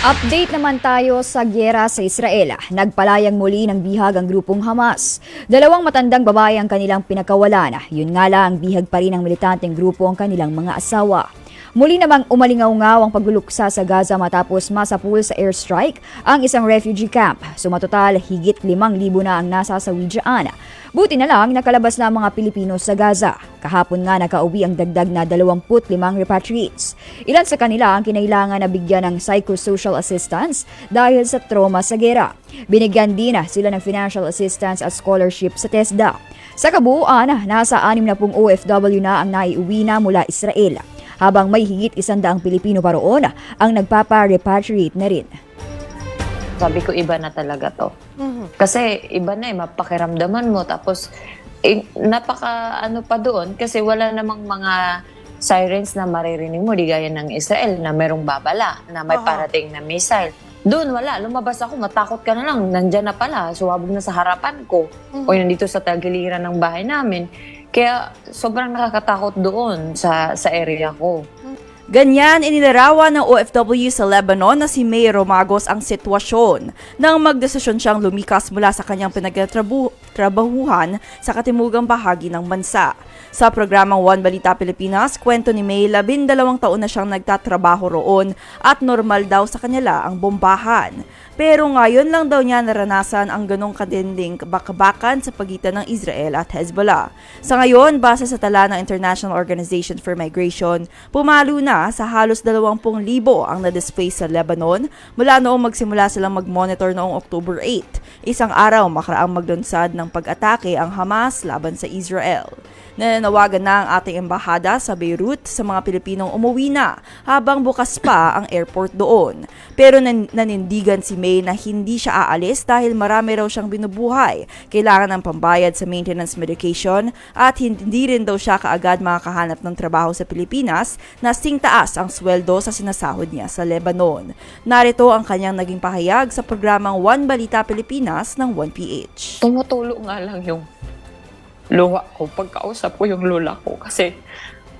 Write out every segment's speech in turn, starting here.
Update naman tayo sa gyera sa Israel. Nagpalayang muli ng bihag ang grupong Hamas. Dalawang matandang babae ang kanilang pinakawalan. Yun nga lang, bihag pa rin ng militanteng grupo ang kanilang mga asawa. Muli namang umalingaw-ngaw ang pagluluksa sa Gaza matapos masapul sa airstrike ang isang refugee camp. Sumatotal, higit 5,000 na ang nasasawi dyan. Buti na lang nakalabas na ang mga Pilipino sa Gaza. Kahapon nga nakauwi ang dagdag na 25 repatriates. Ilan sa kanila ang kinailangan na bigyan ng psychosocial assistance dahil sa trauma sa gera. Binigyan din na sila ng financial assistance at scholarship sa TESDA. Sa kabuuan, nasa 60 OFW na ang naiuwi na mula Israel habang may higit isandaang Pilipino pa roon ang nagpapa-repatriate na rin. Sabi ko, iba na talaga to. Kasi iba na eh, mapakiramdaman mo. Tapos, eh, napaka ano pa doon kasi wala namang mga sirens na maririnig mo, di gaya ng Israel na merong babala, na may Oo. parating na missile. Doon, wala. Lumabas ako, matakot ka na lang. Nandyan na pala, suwabog na sa harapan ko. O nandito sa tagiliran ng bahay namin. Kaya sobrang nakakatakot doon sa sa area ko. Ganyan inilarawan ng OFW sa Lebanon na si May Romagos ang sitwasyon nang magdesisyon siyang lumikas mula sa kanyang pinagtrabahuhan sa katimugang bahagi ng bansa. Sa programang One Balita Pilipinas, kwento ni May, labindalawang taon na siyang nagtatrabaho roon at normal daw sa kanya ang bombahan. Pero ngayon lang daw niya naranasan ang ganong kadinding bakabakan sa pagitan ng Israel at Hezbollah. Sa ngayon, base sa tala ng International Organization for Migration, pumalo na sa halos 20,000 ang na-displace sa Lebanon mula noong magsimula silang mag-monitor noong October 8, isang araw makaraang maglunsad ng pag-atake ang Hamas laban sa Israel. Nananawagan na ang ating embahada sa Beirut sa mga Pilipinong umuwi na habang bukas pa ang airport doon. Pero nan- nanindigan si May na hindi siya aalis dahil marami raw siyang binubuhay, kailangan ng pambayad sa maintenance medication at hindi rin daw siya kaagad makakahanap ng trabaho sa Pilipinas na sing taas ang sweldo sa sinasahod niya sa Lebanon. Narito ang kanyang naging pahayag sa programang One Balita Pilipinas ng 1PH. tumutulo nga lang yung luha ko pagkausap ko yung lola ko kasi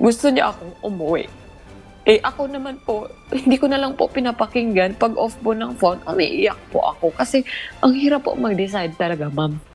gusto niya akong umuwi. Eh ako naman po, hindi ko na lang po pinapakinggan pag off po ng phone, umiiyak po ako kasi ang hirap po mag-decide talaga, ma'am.